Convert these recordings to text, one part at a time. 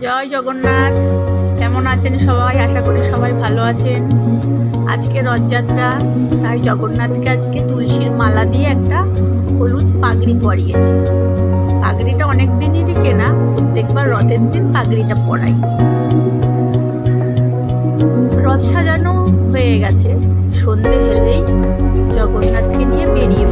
জয় জগন্নাথ। কেমন আছেন সবাই? আশা করি সবাই ভালো আছেন। আজকে রথযাত্রা, তাই জগন্নাথকে আজকে তুলসীর মালা দিয়ে একটা হলুদ পাগড়ি পরিয়েছি। পাগড়িটা অনেক দিনেরই কেনা প্রত্যেকবার রথের দিন পাগড়িটা পরাই। রথ সাজানো হয়ে গেছে। সন্ধে হেলেই জগন্নাথকে নিয়ে বেরিয়ে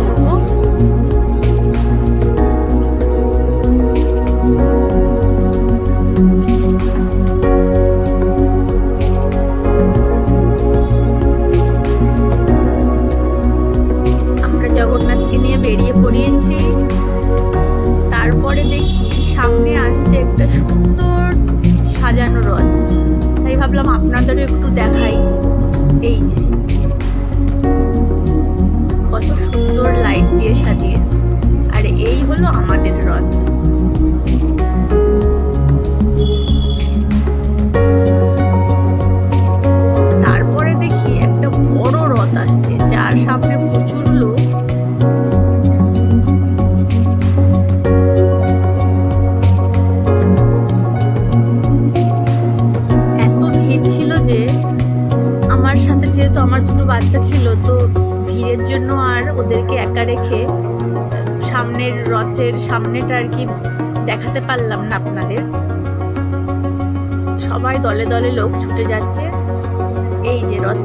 বেরিয়ে পড়িয়েছি। তারপরে দেখি সামনে আসছে একটা সুন্দর সাজানো রথ। তাই ভাবলাম আপনাদেরও একটু দেখাই। এই যে। কত সুন্দর লাইট দিয়ে সাজিয়েছে। আর এই হলো আমাদের আমার দুটো বাচ্চা ছিল, তো ভিড়ের জন্য আর ওদেরকে একা রেখে সামনের রথের সামনেটা আর কি দেখাতে পারলাম না আপনাদের। সবাই দলে দলে লোক ছুটে যাচ্ছে। এই যে রথ